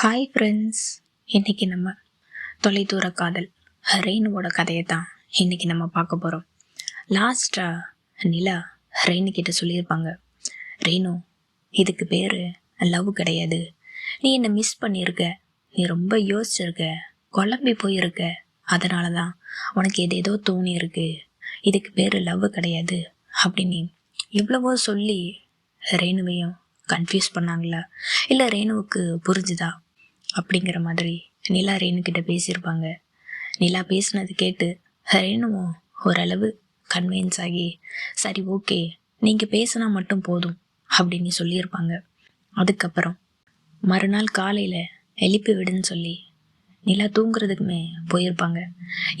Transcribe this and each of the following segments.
Hi friends இன்னைக்கு நம்ம தொலைதூர காதல் ரெயினுவோட கதையை தான் இன்னைக்கு நம்ம பார்க்க போகிறோம் லாஸ்ட்டாக நிலா ரெய்னு கிட்ட சொல்லியிருப்பாங்க. ரெயினு இதுக்கு பேர் லவ் கிடையாது. நீ என்னை மிஸ் பண்ணியிருக்க? நீ ரொம்ப யோசிச்சிருக்க. குழம்பி போயிருக்க. அதனால தான் உனக்கு எது ஏதோ தோணி இருக்கு. இதுக்கு பேர் லவ் கிடையாது. அப்படின்னு எவ்வளவோ சொல்லி ரேணுவையும் கன்ஃபியூஸ் பண்ணாங்களா? இல்லை ரேணுவுக்கு புரிஞ்சுதா? அப்படிங்கிற மாதிரி நிலா ரேணுக்கிட்ட பேசியிருப்பாங்க. நிலா பேசுனது கேட்டு ரேணுவும் ஓரளவு கன்வின்ஸ் ஆகி சரி ஓகே நீங்கள் பேசினா மட்டும் போதும் அப்படின்னு சொல்லியிருப்பாங்க. அதுக்கப்புறம் மறுநாள் காலையில் எழுப்பி விடுன்னு சொல்லி நிலா தூங்குறதுக்குமே போயிருப்பாங்க.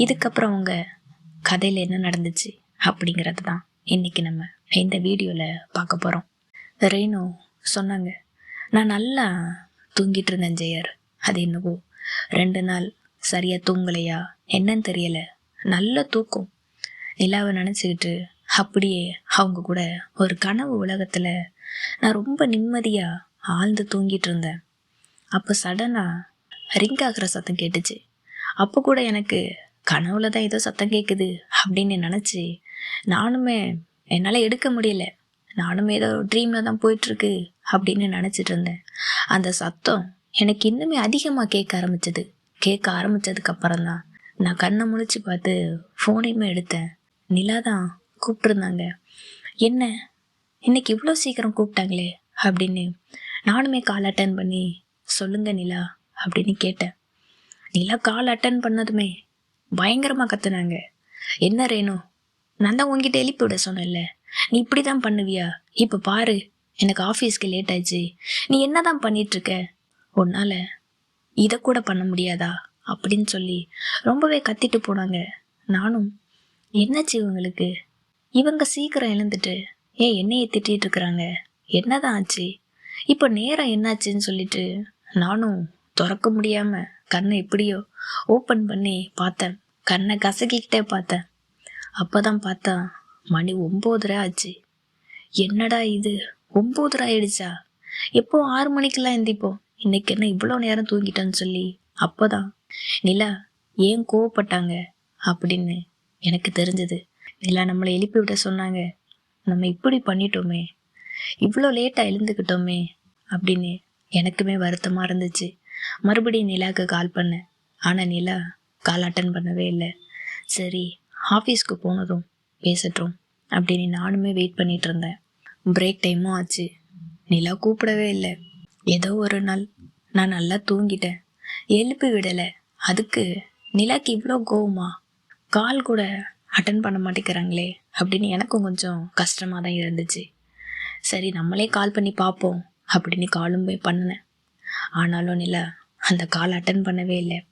இதுக்கப்புறம் அவங்க கதையில் என்ன நடந்துச்சு அப்படிங்கிறது தான் இன்றைக்கி நம்ம இந்த வீடியோவில் பார்க்க போகிறோம் ரேணு சொன்னாங்க நான் நல்லா தூங்கிட்டு இருந்தேன் ஜெயர். அது என்னவோ? ரெண்டு நாள் சரியாக தூங்கலையா? என்னன்னு தெரியல. நல்ல தூக்கம். நிலாவை நினச்சிக்கிட்டு அப்படியே அவங்க கூட ஒரு கனவு உலகத்தில் நான் ரொம்ப நிம்மதியாக ஆழ்ந்து தூங்கிட்டு இருந்தேன். அப்போ சடனாக ரிங் ஆகிற சத்தம் கேட்டுச்சு. அப்போ கூட எனக்கு கனவுல தான் ஏதோ சத்தம் கேட்குது அப்படின்னு நினச்சி நானுமே என்னால் எடுக்க முடியல. நானும் ஏதோ ட்ரீமில் தான் போயிட்டுருக்கு அப்படின்னு நினச்சிட்டு இருந்தேன். அந்த சத்தம் எனக்கு இன்னுமே அதிகமாக கேட்க ஆரம்பிச்சது. கேட்க ஆரம்பித்ததுக்கு அப்புறம் தான் நான் கண்ணை முழிச்சு பார்த்து ஃபோனையுமே எடுத்தேன். நிலா தான் கூப்பிட்ருந்தாங்க என்ன? இன்னைக்கு இவ்வளோ சீக்கிரம் கூப்பிட்டாங்களே? அப்படின்னு நானுமே கால் அட்டன் பண்ணி சொல்லுங்க நிலா அப்படின்னு கேட்டேன். நிலா கால் அட்டன் பண்ணதுமே பயங்கரமாக கத்துனாங்க. என்ன ரேணும் நான் தான் உங்ககிட்ட எழுப்பி விட சொன்னேன்ல. நீ இப்படி தான் பண்ணுவியா? இப்போ பாரு எனக்கு ஆஃபீஸ்க்கு லேட் ஆச்சு நீ என்ன தான் பண்ணிகிட்ருக்க உன்னால் இதை கூட பண்ண முடியாதா? அப்படின்னு சொல்லி ரொம்பவே கத்திட்டு போனாங்க. நானும் என்னாச்சு இவங்களுக்கு? இவங்க சீக்கிரம் எழுந்துட்டு ஏன் என்னையை திட்டிகிட்டு இருக்கிறாங்க? என்னதான் ஆச்சு? இப்போ நேரம் என்னாச்சுன்னு சொல்லிட்டு நானும் திறக்க முடியாமல் கண்ணை எப்படியோ ஓப்பன் பண்ணி பார்த்தேன். கண்ணை கசக்கிக்கிட்டே பார்த்தேன். அப்போ தான் பார்த்தா மணி ஒம்போதரை ஆச்சு. என்னடா இது? ஒம்போதரை ஆயிடுச்சா? எப்போ ஆறு மணிக்கெல்லாம் எந்திப்போம்? இன்னைக்கு என்ன இவ்வளோ நேரம் தூங்கிட்டேன்னு சொல்லி அப்போதான் நிலா ஏன் கோவப்பட்டாங்க? அப்படின்னு எனக்கு தெரிஞ்சது. நிலா நம்மளை எழுப்பி விட சொன்னாங்க. நம்ம இப்படி பண்ணிட்டோமே இவ்வளோ லேட்டாக எழுந்துக்கிட்டோமே அப்படின்னு எனக்குமே வருத்தமாக இருந்துச்சு. மறுபடியும் நிலாவுக்கு கால் பண்ணேன். ஆனால் நிலா கால் அட்டன் பண்ணவே இல்லை. சரி ஆஃபீஸ்க்கு போனதும் பேசட்டும் அப்படின்னு நானுமே வெயிட் பண்ணிட்டு இருந்தேன். பிரேக் டைமும் ஆச்சு. நிலா கூப்பிடவே இல்லை. ஏதோ ஒரு நாள் நான் நல்லா தூங்கிட்டேன். எழுப்பி விடலை. அதுக்கு நிலாக்கு இவ்வளோ கோவமா? கால் கூட அட்டன் பண்ண மாட்டேங்கிறாங்களே? அப்படின்னு எனக்கும் கொஞ்சம் கஷ்டமாக தான் இருந்துச்சு. சரி நம்மளே கால் பண்ணி பார்ப்போம் அப்படின்னு காலும் போய் பண்ணினேன். ஆனாலும் நிலா அந்த கால் அட்டன் பண்ணவே இல்லை.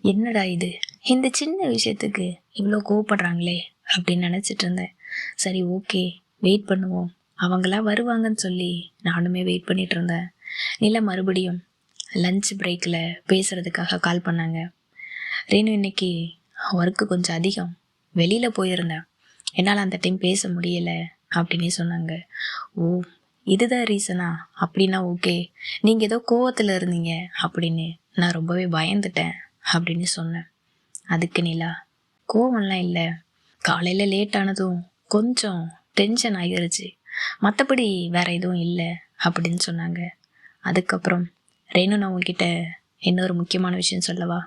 என்னடா இது? இந்த சின்ன விஷயத்துக்கு இவ்வளோ கோவப்படுறாங்களே? அப்படின்னு நினச்சிட்டு இருந்தேன். சரி ஓகே வெயிட் பண்ணுவோம். அவங்களாம் வருவாங்கன்னு சொல்லி நானுமே வெயிட் பண்ணிட்டு இருந்தேன். நில மறுபடியும் லஞ்ச் பிரேக்கில் பேசுகிறதுக்காக கால் பண்ணாங்க. ரேணு இன்னைக்கு ஒர்க்கு கொஞ்சம் அதிகம். வெளியில் போயிருந்தேன். என்னால் அந்த டைம் பேச முடியலை அப்படின்னு சொன்னாங்க. ஓ இதுதான் ரீசனா அப்படின்னா ஓகே நீங்கள் ஏதோ கோவத்தில் இருந்தீங்க அப்படின்னு நான் ரொம்பவே பயந்துட்டேன் அப்படின்னு சொன்னேன். அதுக்கு நிலா கோவம்லாம் இல்லை. காலையில் லேட் ஆனதும் கொஞ்சம் டென்ஷன் ஆகிருச்சு மற்றபடி வேற எதுவும் இல்லை அப்படின்னு சொன்னாங்க. அதுக்கப்புறம் ரேணு நான் உங்ககிட்ட இன்னொரு முக்கியமான விஷயம் சொல்லவா?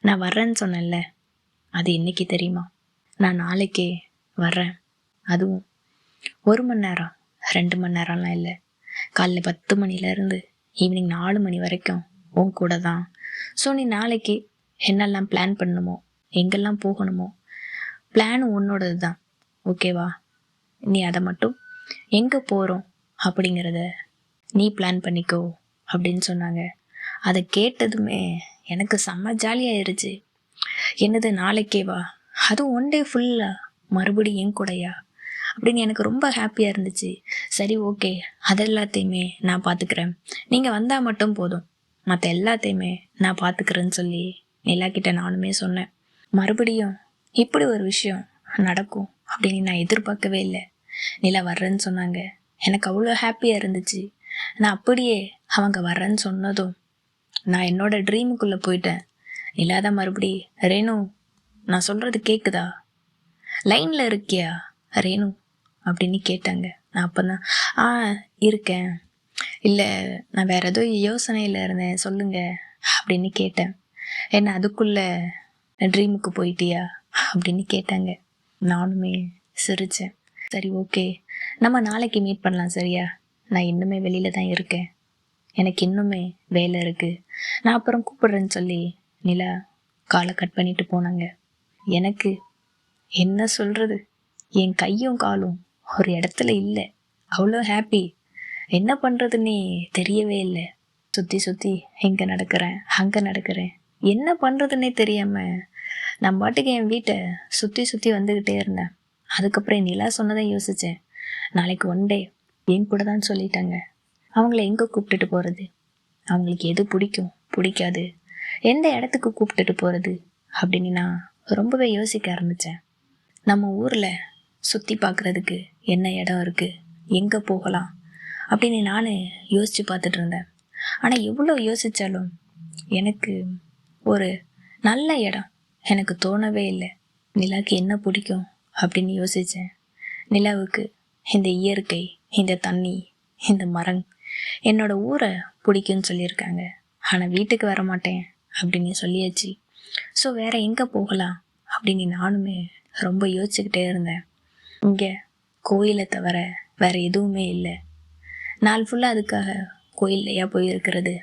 நான் வர்றேன்னு சொன்னேன்ல. அது இன்னைக்கு தெரியுமா? நான் நாளைக்கே வர்றேன். அதுவும் ஒரு மணி நேரம் ரெண்டு மணி நேரம்லாம் இல்லை. காலைல பத்து மணிலேருந்து ஈவினிங் நாலு மணி வரைக்கும் உன் கூட தான். ஸோ நீ நாளைக்கு என்னெல்லாம் பிளான் பண்ணணுமோ எங்கெல்லாம் போகணுமோ பிளான் உன்னோடது தான் ஓகேவா நீ அதை மட்டும் எங்கே போகிறோம் அப்படிங்கிறத நீ பிளான் பண்ணிக்கோ அப்படின்னு சொன்னாங்க. அதை கேட்டதுமே எனக்கு செம்ம ஜாலியாயிருச்சு என்னது நாளைக்கே வா? அதுவும் ஒன் டே ஃபுல்லாக மறுபடியும் என் கூடையா? அப்படின்னு எனக்கு ரொம்ப ஹாப்பியாக இருந்துச்சு. சரி ஓகே அது எல்லாத்தையுமே நான் பார்த்துக்கிறேன் நீங்கள் வந்தால் மட்டும் போதும். மற்ற எல்லாத்தையுமே நான் பார்த்துக்கிறேன்னு சொல்லி நிலா கிட்ட நானுமே சொன்னேன். மறுபடியும் இப்படி ஒரு விஷயம் நடக்கும் அப்படின்னு நான் எதிர்பார்க்கவே இல்லை. நிலா வர்றேன்னு சொன்னாங்க. எனக்கு அவ்வளோ ஹாப்பியாக இருந்துச்சு. நான் அப்படியே அவங்க வர்றேன்னு சொன்னதும் நான் என்னோட ட்ரீமுக்குள்ளே போயிட்டேன். இல்லாத மறுபடி ரேணு நான் சொல்கிறது கேட்குதா லைனில் இருக்கியா? ரேணு அப்படின்னு கேட்டாங்க. நான் அப்போ தான் ஆ இருக்கேன். இல்லை நான் வேறு ஏதோ யோசனையில் இருந்தேன் சொல்லுங்க அப்படின்னு கேட்டேன். என்ன அதுக்குள்ளே ட்ரீமுக்கு போயிட்டியா? அப்படின்னு கேட்டாங்க. நானுமே சிரித்தேன் சரி ஓகே நம்ம நாளைக்கு மீட் பண்ணலாம் சரியா? நான் இன்னுமே வெளியில் தான் இருக்கேன். எனக்கு இன்னுமே வேலை இருக்குது நான் அப்புறம் கூப்பிடுறேன்னு சொல்லி நிலா காலை கட் பண்ணிட்டு போனாங்க. எனக்கு என்ன சொல்கிறது என் கையும் காலும் ஒரு இடத்துல இல்லை. அவ்வளோ ஹாப்பி என்ன பண்ணுறதுன்னே தெரியவே இல்லை. சுற்றி சுற்றி இங்கே நடக்கிறேன்? அங்கே நடக்கிறேன். என்ன பண்ணுறதுன்னே தெரியாமல் நான் பாட்டுக்கு என் வீட்டை சுற்றி சுற்றி வந்துக்கிட்டே இருந்தேன். அதுக்கப்புறம் என் நிலா சொன்னதை யோசித்தேன் நாளைக்கு ஒன் டே என் கூட தான் சொல்லிட்டாங்க. அவங்கள எங்கே கூப்பிட்டுட்டு போகிறது அவங்களுக்கு எது பிடிக்கும்? பிடிக்காது. எந்த இடத்துக்கு கூப்பிட்டுட்டு போகிறது அப்படின்னு நான் ரொம்பவே யோசிக்க ஆரம்பித்தேன் நம்ம ஊரில் சுற்றி பார்க்குறதுக்கு என்ன இடம் இருக்குது எங்கே போகலாம்? அப்படின்னு நான் யோசித்து பார்த்துட்டு இருந்தேன். ஆனால் எவ்வளோ யோசித்தாலும் எனக்கு ஒரு நல்ல இடம் எனக்கு தோணவே இல்லை. நிலாவுக்கு என்ன பிடிக்கும் அப்படின்னு யோசித்தேன் நிலாவுக்கு இந்த இயற்கை இந்த தண்ணி இந்த மரம் என்னோட ஊரை பிடிக்கும்னு சொல்லியிருக்காங்க. ஆனால் வீட்டுக்கு வர மாட்டேன் அப்படின்னு சொல்லியாச்சு. ஸோ வேற எங்கே போகலாம் அப்படின்னு நானுமே ரொம்ப யோசிச்சுக்கிட்டே இருந்தேன். இங்கே கோயிலை தவிர வேற எதுவுமே இல்லை. நாள் ஃபுல்லாக அதுக்காக கோயில்லையா போயிருக்கிறது.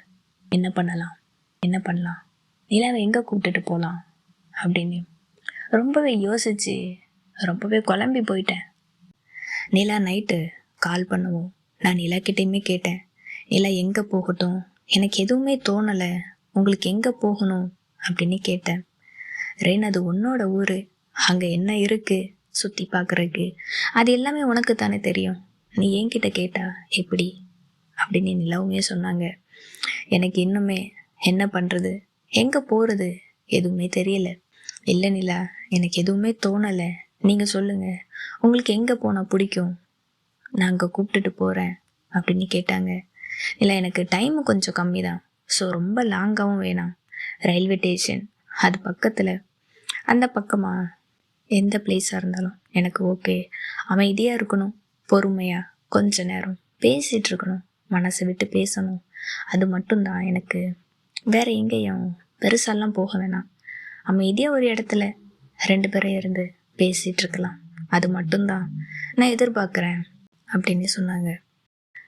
என்ன பண்ணலாம்? என்ன பண்ணலாம்? நிலாவை எங்கே கூப்பிட்டுட்டு போகலாம் அப்படின்னு ரொம்பவே யோசிச்சு ரொம்பவே குழம்பி போயிட்டேன். நிலா நைட்டு கால் பண்ணுவோம். நான் நிலாக்கிட்டேயுமே கேட்டேன். நிலா எங்கே போகட்டும்? எனக்கு எதுவுமே தோணலை. உங்களுக்கு எங்கே போகணும்? அப்படின்னு கேட்டேன். ரேன் அது உன்னோட ஊர். அங்கே என்ன இருக்குது சுற்றி பார்க்குறக்கு அது எல்லாமே உனக்கு தானே தெரியும். நீ என்கிட்ட கேட்டா எப்படி? அப்படின்னு நிலாவுமே சொன்னாங்க. எனக்கு இன்னுமே என்ன பண்ணுறது எங்கே போகிறது எதுவுமே தெரியல. இல்லை நிலா எனக்கு எதுவுமே தோணலை. நீங்கள் சொல்லுங்கள் உங்களுக்கு எங்கே போனால் பிடிக்கும்? நான் அங்கே கூப்பிட்டுட்டு போகிறேன் அப்படின்னு கேட்டாங்க. இல்லை எனக்கு டைம் கொஞ்சம் கம்மி தான் ஸோ ரொம்ப லாங்காகவும் வேணாம். ரயில்வே ஸ்டேஷன் அது பக்கத்தில். அந்த பக்கமாக எந்த பிளேஸாக இருந்தாலும் எனக்கு ஓகே அமைதியாக இருக்கணும் பொறுமையாக கொஞ்ச நேரம் பேசிகிட்டு இருக்கணும் மனசை விட்டு பேசணும். அது மட்டும்தான் எனக்கு. வேறு எங்கேயும் பெருசாலாம் போக வேணாம். அமைதியாக ஒரு இடத்துல ரெண்டு பேரும் இருந்து பேசிகிட்டு இருக்கலாம் அது மட்டும்தான். நான் எதிர்பார்க்குறேன் அப்படின்னு சொன்னாங்க.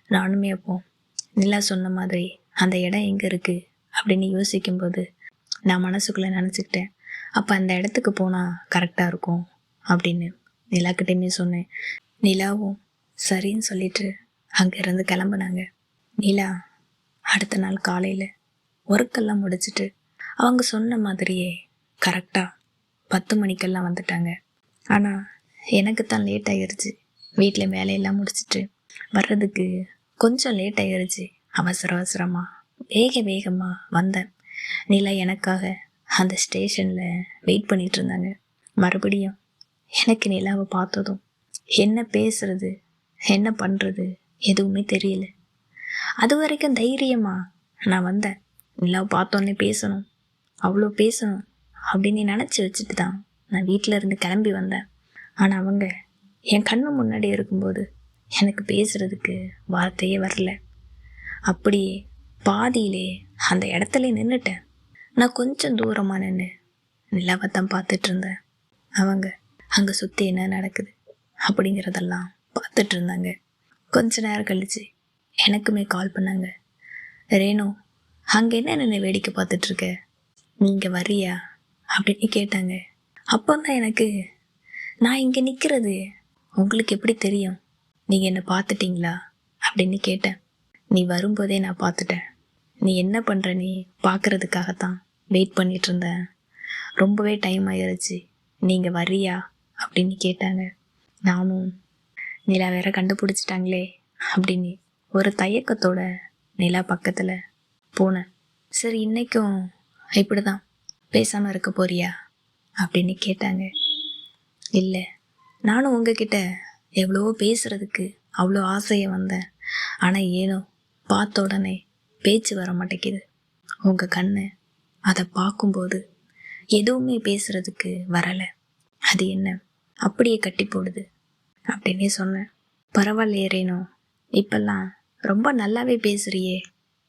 நானுமே அப்போ நிலா சொன்ன மாதிரி அந்த இடம் எங்கே இருக்குது அப்படின்னு யோசிக்கும்போது நான் மனசுக்குள்ளே நினச்சிக்கிட்டேன். அப்போ அந்த இடத்துக்கு போனால் கரெக்டாக இருக்கும் அப்படின்னு நிலாக்கிட்டையுமே சொன்னேன். நிலாவும் சரின்னு சொல்லிட்டு அங்கேருந்து கிளம்புனாங்க. நிலா அடுத்த நாள் காலையில் ஒர்க்கெல்லாம் முடிச்சுட்டு அவங்க சொன்ன மாதிரியே கரெக்டாக பத்து மணிக்கெல்லாம் வந்துட்டாங்க. ஆனால் எனக்கு தான் லேட் ஆகிருச்சு வீட்டில் வேலையெல்லாம் முடிச்சிட்டு வர்றதுக்கு கொஞ்சம் லேட் ஆகிருச்சு அவசர அவசரமாக வேக வேகமாக வந்தேன். நிலா எனக்காக அந்த ஸ்டேஷனில் வெயிட் பண்ணிகிட்டு இருந்தாங்க. மறுபடியும் எனக்கு நிலாவை பார்த்ததும் என்ன பேசுறது என்ன பண்ணுறது எதுவுமே தெரியல. அது வரைக்கும் தைரியமாக நான் வந்தேன். நிலாவை பார்த்தோன்னே பேசணும். அவ்வளோ பேசணும் அப்படின்னு நினச்சி வச்சுட்டு தான் நான் வீட்டில் இருந்து கிளம்பி வந்தேன். ஆனால் அவங்க என் கண்ணு முன்னாடி இருக்கும்போது எனக்கு பேசுகிறதுக்கு வார்த்தையே வரல. அப்படியே பாதியிலே அந்த இடத்துல நின்றுட்டேன் நான் கொஞ்சம் தூரமாக நின்று நிலாவை தான் பார்த்துட்டு இருந்தேன். அவங்க அங்கே சுற்றி என்ன நடக்குது அப்படிங்கிறதெல்லாம் பார்த்துட்டு இருந்தாங்க. கொஞ்ச நேரம் கழிச்சு எனக்குமே கால் பண்ணாங்க. ரேணு அங்கே என்ன நின்று வேடிக்கை பார்த்துட்ருக்க நீங்கள் வரியா அப்படின்னு கேட்டாங்க. அப்போந்தான் எனக்கு நான் இங்கே நிற்கிறது உங்களுக்கு எப்படி தெரியும்? நீங்கள் என்னை பார்த்துட்டீங்களா? அப்படின்னு கேட்டேன். நீ வரும்போதே நான் பார்த்துட்டேன். நீ என்ன பண்ணுற நீ? பார்க்குறதுக்காகத்தான் வெயிட் பண்ணிகிட்டு இருந்தேன். ரொம்பவே டைம் ஆயிடுச்சு நீங்கள் வர்றியா? அப்படின்னு கேட்டாங்க. நானும் நிலா வேற கண்டுபிடிச்சிட்டாங்களே அப்படின்னு ஒரு தயக்கத்தோட நிலா பக்கத்தில் போனேன். சரி இன்னைக்கும் இப்படி தான் பேசாமல் இருக்க போறியா? அப்படின்னு கேட்டாங்க. இல்லை நானும் உங்ககிட்ட எவ்வளவோ பேசுகிறதுக்கு அவ்வளோ ஆசையை வந்தேன். ஆனால் ஏனோ பார்த்த உடனே பேச்சு வர மாட்டேங்குது. உங்கள் கண்ணு அதை பார்க்கும்போது எதுவுமே பேசுறதுக்கு வரலை. அது என்ன? அப்படியே கட்டி போடுது அப்படின்னே சொன்னேன். பரவாயில்லையே ரேணு இப்பெல்லாம் ரொம்ப நல்லாவே பேசுறியே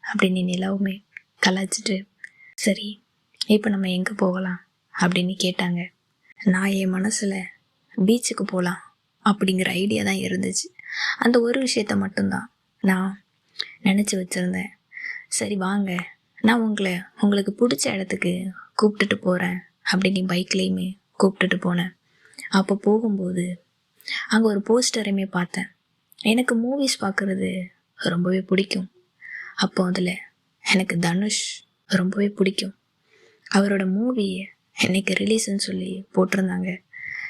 அப்படின்னு நிலவுமே கலாச்சிட்டு சரி இப்போ நம்ம எங்கே போகலாம்? அப்படின்னு கேட்டாங்க. நான் என் மனசில் பீச்சுக்கு போகலாம் அப்படிங்கிற ஐடியா தான் இருந்துச்சு. அந்த ஒரு விஷயத்த மட்டும்தான் நான் நினச்சி வச்சுருந்தேன். சரி வாங்க. நான் உங்களை உங்களுக்கு பிடிச்ச இடத்துக்கு கூப்பிட்டுட்டு போகிறேன் அப்படின்னு பைக்லேயுமே கூப்பிட்டுட்டு போனேன். அப்போ போகும்போது அங்கே ஒரு போஸ்டரையுமே பார்த்தேன். எனக்கு மூவிஸ் பார்க்குறது ரொம்பவே பிடிக்கும். அப்போ அதில் எனக்கு தனுஷ் ரொம்பவே பிடிக்கும். அவரோட மூவி இன்றைக்கி ரிலீஸ்ன்னு சொல்லி போட்டிருந்தாங்க.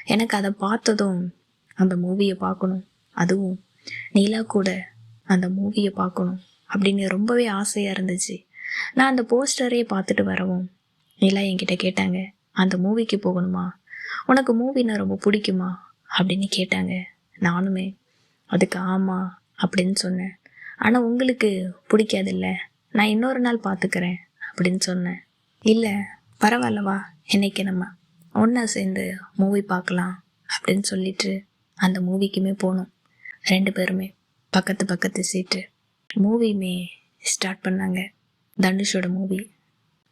எனக்கு அதை பார்த்ததும் அந்த மூவியை பார்க்கணும். அதுவும் நீலா கூட அந்த மூவியை பார்க்கணும் அப்படின்னு ரொம்பவே ஆசையாக இருந்துச்சு. நான் அந்த போஸ்டரே பார்த்துட்டு வரவும் நிலா என்கிட்ட கேட்டாங்க அந்த மூவிக்கு போகணுமா? உனக்கு மூவினா ரொம்ப பிடிக்குமா? அப்படின்னு கேட்டாங்க. நானுமே அதுக்கு ஆமாம் அப்படின்னு சொன்னேன். ஆனால் உங்களுக்கு பிடிக்காதில்ல? நான் இன்னொரு நாள் பார்த்துக்கிறேன் அப்படின்னு சொன்னேன். இல்லை பரவாயில்லவா? இன்றைக்கி நம்ம ஒன்றா சேர்ந்து மூவி பார்க்கலாம் அப்படின்னு சொல்லிட்டு அந்த மூவிக்குமே போனோம். ரெண்டு பேருமே பக்கத்து பக்கத்து சீட்டு மூவியுமே ஸ்டார்ட் பண்ணாங்க. தனுஷோட மூவி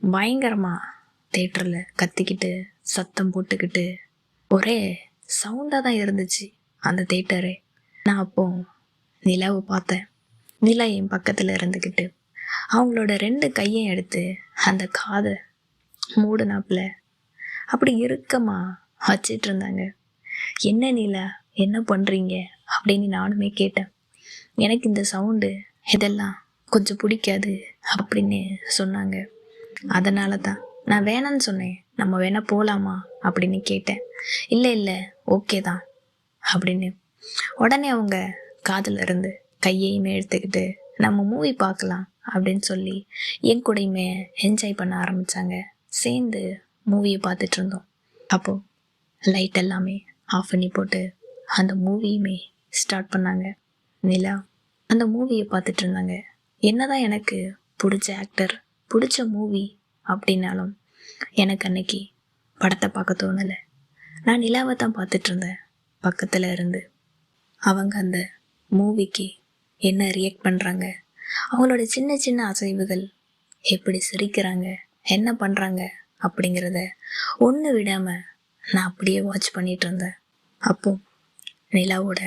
பயங்கரமாக தேட்டரில் கத்திக்கிட்டு சத்தம் போட்டுக்கிட்டு ஒரே சவுண்டாக தான் இருந்துச்சு அந்த தேட்டரு நான் அப்போ நிலாவை பார்த்தேன். நிலா என் பக்கத்தில் இருந்துக்கிட்டு அவங்களோட ரெண்டு கையும் எடுத்து அந்த காதை மூடுனாப்பில் அப்படி இருக்கமா வச்சிட்டு இருந்தாங்க. என்ன நிலா? என்ன பண்ணுறீங்க அப்படின்னு நானுமே கேட்டேன். எனக்கு இந்த சவுண்டு இதெல்லாம் கொஞ்சம் பிடிக்காது அப்படின்னு சொன்னாங்க. அதனால தான் நான் வேணான்னு சொன்னேன். நம்ம வேணா போகலாமா அப்படின்னு கேட்டேன். இல்லை இல்லை ஓகே தான் அப்படின்னு. உடனே அவங்க காதில் இருந்து கையையுமே எடுத்துக்கிட்டு நம்ம மூவி பார்க்கலாம் அப்படின்னு சொல்லி என் கூடயுமே என்ஜாய் பண்ண ஆரம்பித்தாங்க சேர்ந்து மூவியை பார்த்துட்டு இருந்தோம் அப்போது லைட் எல்லாமே ஆஃப் பண்ணி போட்டு அந்த மூவியுமே ஸ்டார்ட் பண்ணாங்க. நிலா அந்த மூவியை பார்த்துட்டு இருந்தாங்க என்னதான் எனக்கு பிடிச்ச ஆக்டர் பிடிச்ச மூவி அப்படின்னாலும் எனக்கு அன்னைக்கு படத்தை பார்க்க தோணலை. நான் நிலாவை தான் பார்த்துட்டு இருந்தேன் பக்கத்தில் இருந்து. அவங்க அந்த மூவிக்கு என்ன ரியாக்ட் பண்ணுறாங்க அவங்களோட சின்ன சின்ன அசைவுகள் எப்படி சிரிக்கிறாங்க? என்ன பண்ணுறாங்க அப்படிங்கிறத ஒன்று விடாமல் நான் அப்படியே வாட்ச் பண்ணிட்டு இருந்தேன். அப்போ நிலாவோட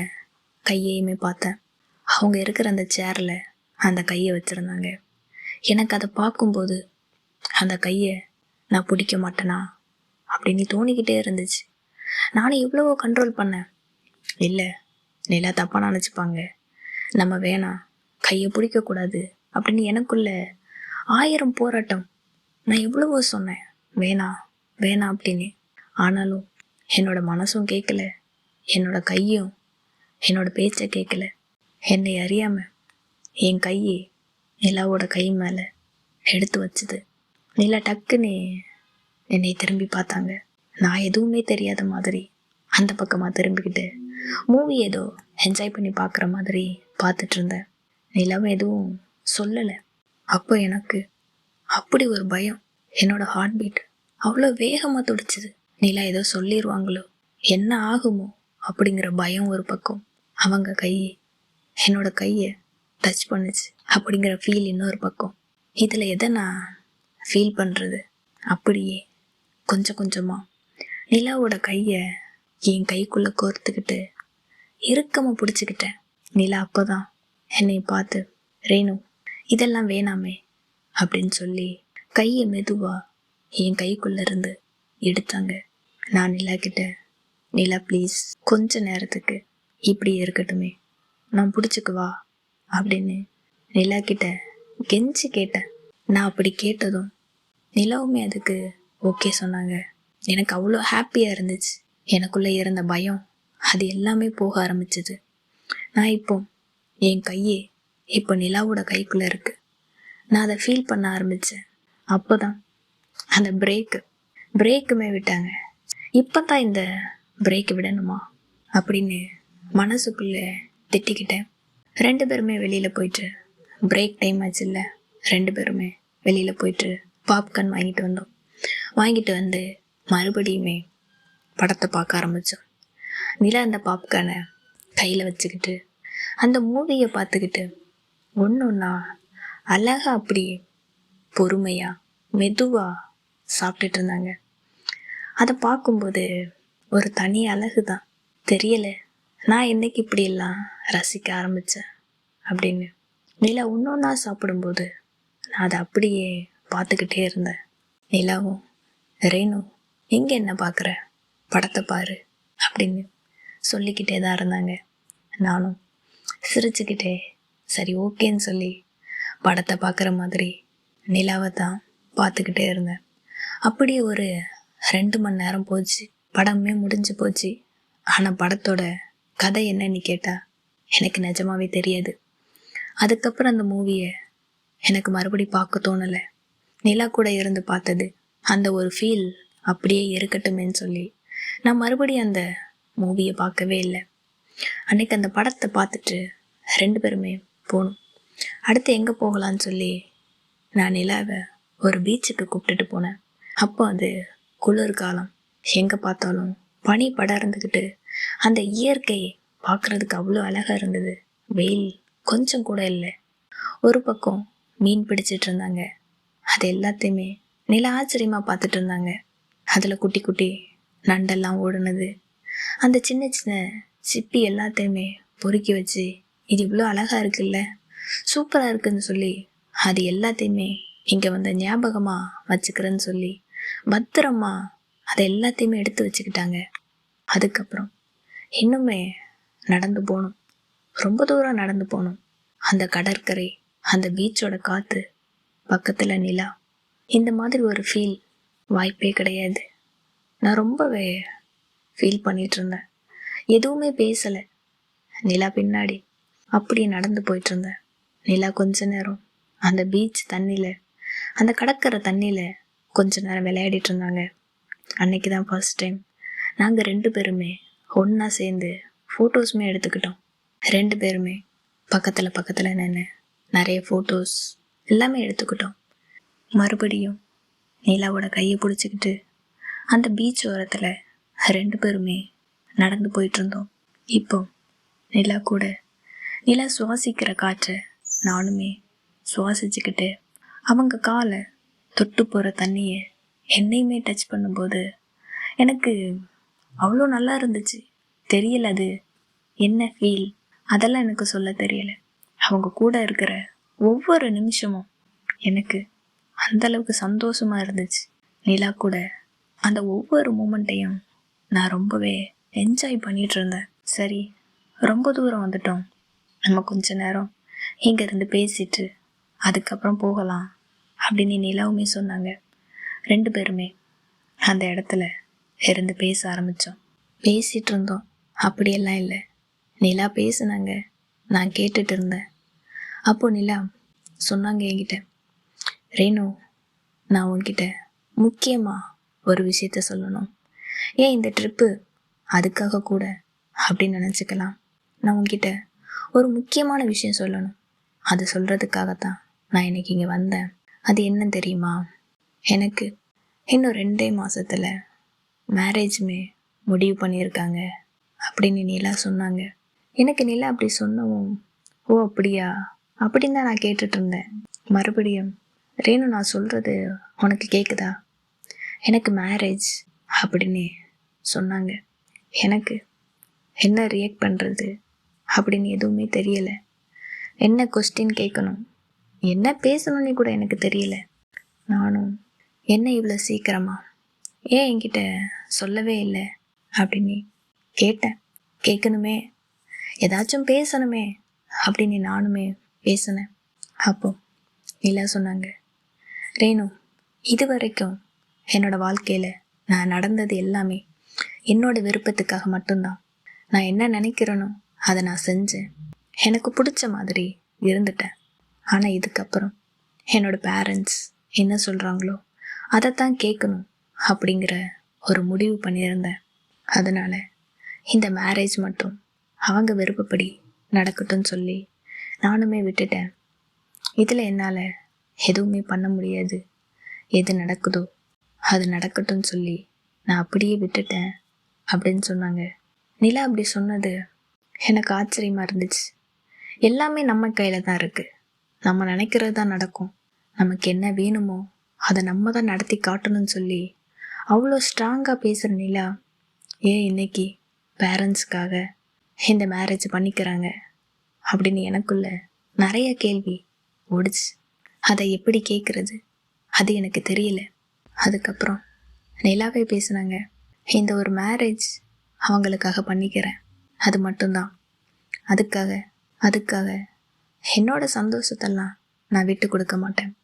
கையையுமே பார்த்தேன். அவங்க இருக்கிற அந்த சேரில் அந்த கையை வச்சுருந்தாங்க. எனக்கு அதை பார்க்கும்போது அந்த கையை நான் பிடிக்க மாட்டேனா அப்படின்னு தோணிக்கிட்டே இருந்துச்சு. நானும் எவ்வளவோ கண்ட்ரோல் பண்ணேன். இல்லை நிலா தப்பாக நினச்சிப்பாங்க. நம்ம வேணாம் கையை பிடிக்கக்கூடாது அப்படின்னு எனக்குள்ள ஆயிரம் போராட்டம் நான் எவ்வளவோ சொன்னேன். வேணாம் வேணாம் அப்படின்னு. ஆனாலும் என்னோட மனசும் கேட்கல என்னோட கையும் என்னோட பேச்சை கேட்கல என்னை அறியாம என் கையை நிலாவோட கை மேலே எடுத்து வச்சுது. நிலா டக்குன்னு என்னை திரும்பி பார்த்தாங்க. நான் எதுவுமே தெரியாத மாதிரி அந்த பக்கமாக திரும்பிக்கிட்டு மூவி ஏதோ என்ஜாய் பண்ணி பார்க்குற மாதிரி பார்த்துட்டு இருந்தேன். நிலவும் எதுவும் சொல்லலை. அப்போ எனக்கு அப்படி ஒரு பயம். என்னோட ஹார்ட் பீட் அவ்வளோ வேகமாக துடிச்சுது. நிலா ஏதோ சொல்லிடுவாங்களோ என்ன ஆகுமோ அப்படிங்கிற பயம் ஒரு பக்கம். அவங்க கையை என்னோட கையை டச் பண்ணுச்சு அப்படிங்கிற ஃபீல் இன்னொரு பக்கம். இதில் எதை நான் ஃபீல் பண்ணுறது அப்படியே கொஞ்சம் கொஞ்சமாக நிலாவோட கையை என் கைக்குள்ளே கோர்த்துக்கிட்டு இறுக்கமாக பிடிச்சிக்கிட்டேன். நிலா அப்போ தான் என்னை பார்த்து ரேணு இதெல்லாம் வேணாமே அப்படின்னு சொல்லி கையை மெதுவாக என் கைக்குள்ள இருந்து எடுத்தாங்க. நான் நிலா கிட்ட நிலா ப்ளீஸ் கொஞ்ச நேரத்துக்கு இப்படி இருக்கட்டுமே. நான் பிடிச்சிக்குவா அப்படின்னு நிலா கிட்ட கெஞ்சி கேட்டேன். நான் அப்படி கேட்டதும் நிலாவுமே அதுக்கு ஓகே சொன்னாங்க. எனக்கு அவ்வளோ ஹாப்பியாக இருந்துச்சு. எனக்குள்ளே இருந்த பயம் அது எல்லாமே போக ஆரம்பிச்சது. நான் இப்போ என் கையே இப்போ நிலாவோட கைக்குள்ளே இருக்கு. நான் அதை ஃபீல் பண்ண ஆரம்பித்தேன் அப்போ தான் அந்த பிரேக்கு பிரேக்குமே விட்டாங்க. இப்போ தான் இந்த பிரேக் விடணுமா? அப்படின்னு மனசுக்குள்ளே திட்டிக்கிட்டேன். ரெண்டு பேருமே வெளியில் போயிட்டு பிரேக் டைம் ஆச்சு இல்லை ரெண்டு பேருமே வெளியில் போயிட்டு பாப்கார்ன் வாங்கிட்டு வந்தோம். வாங்கிட்டு வந்து மறுபடியுமே படத்தை பார்க்க ஆரம்பித்தோம் நிலா அந்த பாப்கார்னை கையில் வச்சுக்கிட்டு அந்த மூவியை பார்த்துக்கிட்டு ஒன்று ஒன்றா அழகா அப்படி பொறுமையாக மெதுவாக சாப்பிட்டுட்டு இருந்தாங்க. அதை பார்க்கும்போது ஒரு தனி அழகு தான். தெரியல நான் என்னைக்கு இப்படியெல்லாம் ரசிக்க ஆரம்பித்தேன் அப்படின்னு. நிலா ஒன்றொன்னா சாப்பிடும்போது நான் அதை அப்படியே பார்த்துக்கிட்டே இருந்தேன். நிலாவும் ரேணு எங்கே என்ன பார்க்குற? படத்தை பாரு அப்படின்னு சொல்லிக்கிட்டே தான் இருந்தாங்க. நானும் சிரிச்சுக்கிட்டே சரி ஓகேன்னு சொல்லி படத்தை பார்க்குற மாதிரி நிலாவை தான் பார்த்துக்கிட்டே இருந்தேன். அப்படியே ஒரு ரெண்டு மணி நேரம் போச்சு. படமே முடிஞ்சு போச்சு. ஆனால் படத்தோட கதை என்னன்னு கேட்டால் எனக்கு நிஜமாவே தெரியாது. அதுக்கப்புறம் அந்த மூவியை எனக்கு மறுபடி பார்க்க தோணலை. நிலா கூட இருந்து பார்த்தது அந்த ஒரு ஃபீல் அப்படியே இருக்கட்டுமேன்னு சொல்லி. நான் மறுபடியும் அந்த மூவியை பார்க்கவே இல்லை. அன்னைக்கு அந்த படத்தை பார்த்துட்டு ரெண்டு பேருமே போகணும் அடுத்து எங்கே போகலான்னு சொல்லி நான் நிலாவை ஒரு பீச்சுக்கு கூப்பிட்டுட்டு போனேன். அப்போ அது குளிர்காலம் எங்கே பார்த்தாலும் பனி படர்ந்துக்கிட்டு அந்த இயற்கை பார்க்குறதுக்கு அவ்வளோ அழகாக இருந்தது. வெயில் கொஞ்சம் கூட இல்லை. ஒரு பக்கம் மீன் பிடிச்சிட்டு இருந்தாங்க. அது எல்லாத்தையுமே நில ஆச்சரியமாக பார்த்துட்டு இருந்தாங்க. அதில் குட்டி குட்டி நண்டெல்லாம் ஓடுனது. அந்த சின்ன சின்ன சிப்பி எல்லாத்தையுமே பொறுக்கி வச்சு இது இவ்வளோ அழகாக இருக்குல்ல? சூப்பராக இருக்குதுன்னு சொல்லி அது எல்லாத்தையுமே இங்கே வந்த ஞாபகமாக வச்சுக்கிறேன்னு சொல்லி பத்திரமா அதை எல்லாத்தையுமே எடுத்து வச்சுக்கிட்டாங்க. அதுக்கப்புறம் இன்னுமே நடந்து போகணும் ரொம்ப தூரம் நடந்து போகணும் அந்த கடற்கரை அந்த பீச்சோட காற்று பக்கத்தில் நிலா இந்த மாதிரி ஒரு ஃபீல் வாய்ப்பே கிடையாது. நான் ரொம்பவே ஃபீல் பண்ணிகிட்டு இருந்தேன். எதுவுமே பேசலை. நிலா பின்னாடி அப்படியே நடந்து போயிட்டு இருந்தேன். நிலா கொஞ்ச நேரம் அந்த பீச் தண்ணியில் அந்த கடற்கரை தண்ணியில் கொஞ்ச நேரம் விளையாடிட்டு இருந்தாங்க. அன்னைக்கு தான் ஃபர்ஸ்ட் டைம் நாங்கள் ரெண்டு பேருமே ஒன்றா சேர்ந்து ஃபோட்டோஸுமே எடுத்துக்கிட்டோம். ரெண்டு பேருமே பக்கத்தில் பக்கத்தில் நின்று நிறைய ஃபோட்டோஸ் எல்லாமே எடுத்துக்கிட்டோம். மறுபடியும் நிலாவோட கையை பிடிச்சிக்கிட்டு அந்த பீச் ஓரத்தில் ரெண்டு பேருமே நடந்து போயிட்டுருந்தோம் இப்போ நிலா கூட நிலா சுவாசிக்கிற காற்றை நானுமே சுவாசிச்சுக்கிட்டு அவங்க காலை தொட்டு போகிற தண்ணியை என்னையுமே டச் பண்ணும்போது எனக்கு அவ்வளோ நல்லா இருந்துச்சு. தெரியல அது என்ன ஃபீல் அதெல்லாம் எனக்கு சொல்ல தெரியல. அவங்க கூட இருக்கிற ஒவ்வொரு நிமிஷமும் எனக்கு அந்தளவுக்கு சந்தோஷமாக சந்தோஷமா இருந்துச்சு. நிலா கூட அந்த ஒவ்வொரு மூமெண்ட்டையும் நான் ரொம்பவே என்ஜாய் பண்ணிட்டு இருந்தேன். சரி ரொம்ப தூரம் வந்துட்டோம். நம்ம கொஞ்ச நேரம் இங்கேருந்து பேசிட்டு அதுக்கப்புறம் போகலாம் அப்படின்னு நிலாவுமே சொன்னாங்க. ரெண்டு பேருமே அந்த இடத்துல இருந்து பேச ஆரம்பித்தோம் பேசிகிட்டு இருந்தோம். அப்படியெல்லாம் இல்லை. நிலா பேசுனாங்க. நான் கேட்டுட்டு இருந்தேன். அப்போது நிலா சொன்னாங்க என்கிட்ட ரேணு நான் உன்கிட்ட முக்கியமாக ஒரு விஷயத்த சொல்லணும். ஏன் இந்த ட்ரிப்பு அதுக்காக கூட அப்படின்னு நினச்சிக்கலாம். நான் உன்கிட்ட ஒரு முக்கியமான விஷயம் சொல்லணும். அது சொல்கிறதுக்காகத்தான் நான் இன்னைக்கு இங்கே வந்தேன். அது என்ன தெரியுமா? எனக்கு இன்னும் ரெண்டே மாதத்தில் மேரேஜுமே முடிவு பண்ணியிருக்காங்க அப்படின்னு நிலா சொன்னாங்க. எனக்கு நிலா அப்படி சொன்னவும் ஓ அப்படியா? அப்படின்னு தான் நான் கேட்டுட்டு இருந்தேன். மறுபடியும் ரேணு நான் சொல்கிறது உனக்கு கேட்குதா எனக்கு மேரேஜ் அப்படின்னு சொன்னாங்க. எனக்கு என்ன ரியாக்ட் பண்ணுறது அப்படின்னு எதுவுமே தெரியலை. என்ன கொஸ்டின் கேட்கணும் என்ன பேசணும்னு கூட எனக்கு தெரியல. நானும் என்ன இவ்வளோ சீக்கிரமா? ஏன் என்கிட்ட சொல்லவே இல்லை? அப்படின்னு கேட்டேன். கேட்கணுமே. ஏதாச்சும் பேசணுமே. அப்படின்னு நானுமே பேசினேன். அப்போ நிலா சொன்னாங்க ரேணு இது வரைக்கும் என்னோட வாழ்க்கையில் நான் நடந்தது எல்லாமே என்னோட விருப்பத்துக்காக மட்டும்தான். நான் என்ன நினைக்கிறேனோ அதை நான் செஞ்சேன். எனக்கு பிடிச்ச மாதிரி இருந்துட்டேன். ஆனால் இதுக்கப்புறம் என்னோடய பேரண்ட்ஸ் என்ன சொல்கிறாங்களோ அதைத்தான் கேட்கணும் அப்படிங்கிற ஒரு முடிவு பண்ணியிருந்தேன். அதனால் இந்த மேரேஜ் மட்டும் அவங்க விருப்பப்படி நடக்கட்டும்னு சொல்லி நானுமே விட்டுட்டேன். இதில் என்னால் எதுவுமே பண்ண முடியாது. எது நடக்குதோ அது நடக்கட்டும்னு சொல்லி நான் அப்படியே விட்டுட்டேன் அப்படின்னு சொன்னாங்க. நிலா அப்படி சொன்னது எனக்கு ஆச்சரியமாக இருந்துச்சு. எல்லாமே நம்ம கையில் தான் இருக்குது நம்ம நினைக்கிறது தான் நடக்கும். நமக்கு என்ன வேணுமோ அதை நம்ம தான் நடத்தி காட்டணும்னு சொல்லி அவ்வளோ ஸ்ட்ராங்காக பேசுகிற நிலா ஏன் இன்னைக்கு பேரண்ட்ஸ்க்காக இந்த மேரேஜ் பண்ணிக்கிறாங்க அப்படின்னு எனக்குள்ள நிறைய கேள்வி ஓடிச்சு. அதை எப்படி கேட்குறது அது எனக்கு தெரியல. அதுக்கப்புறம் நிலாவே பேசுனாங்க இந்த ஒரு மேரேஜ் அவங்களுக்காக பண்ணிக்கிறேன். அது மட்டும்தான். அதுக்காக அதுக்காக என்னோட சந்தோஷத்தெல்லாம் நான் விட்டு கொடுக்க மாட்டேன்.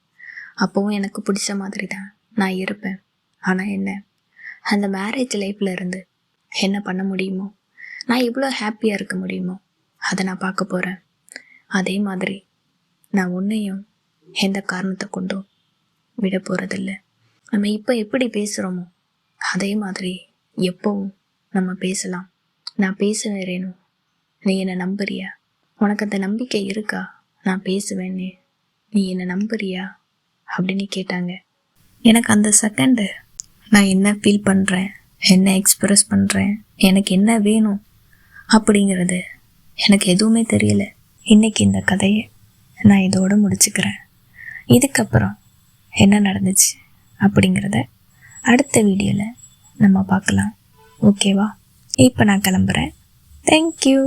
அப்போவும் எனக்கு பிடிச்ச மாதிரி தான் நான் இருப்பேன். ஆனால் என்ன? அந்த மேரேஜ் லைஃப்பில் இருந்து என்ன பண்ண முடியுமோ? நான் எவ்வளோ ஹாப்பியாக இருக்க முடியுமோ? அதை நான் பார்க்க போகிறேன் அதே மாதிரி நான் உன்னையும் எந்த காரணத்தை கொண்டும் விட போகிறதில்ல நம்ம இப்போ எப்படி பேசுகிறோமோ அதே மாதிரி எப்போவும் நம்ம பேசலாம். நான் பேச வேறேனும். நீ என்னை நம்புறியா? உனக்கு அந்த நம்பிக்கை இருக்கா? நான் பேசுவேன்னு. நீ என்னை நம்புறியா? அப்படின்னு கேட்டாங்க. எனக்கு அந்த செகண்டு நான் என்ன ஃபீல் பண்ணுறேன் என்ன எக்ஸ்பிரஸ் பண்ணுறேன் எனக்கு என்ன வேணும்? அப்படிங்கிறது எனக்கு எதுவுமே தெரியல. இன்னைக்கு இந்த கதையை நான் இதோட முடிச்சுக்கிறேன். இதுக்கப்புறம் என்ன நடந்துச்சு அப்படிங்கிறத அடுத்த வீடியோவில் நம்ம பார்க்கலாம். ஓகேவா இப்போ நான் கிளம்புறேன். தேங்க்யூ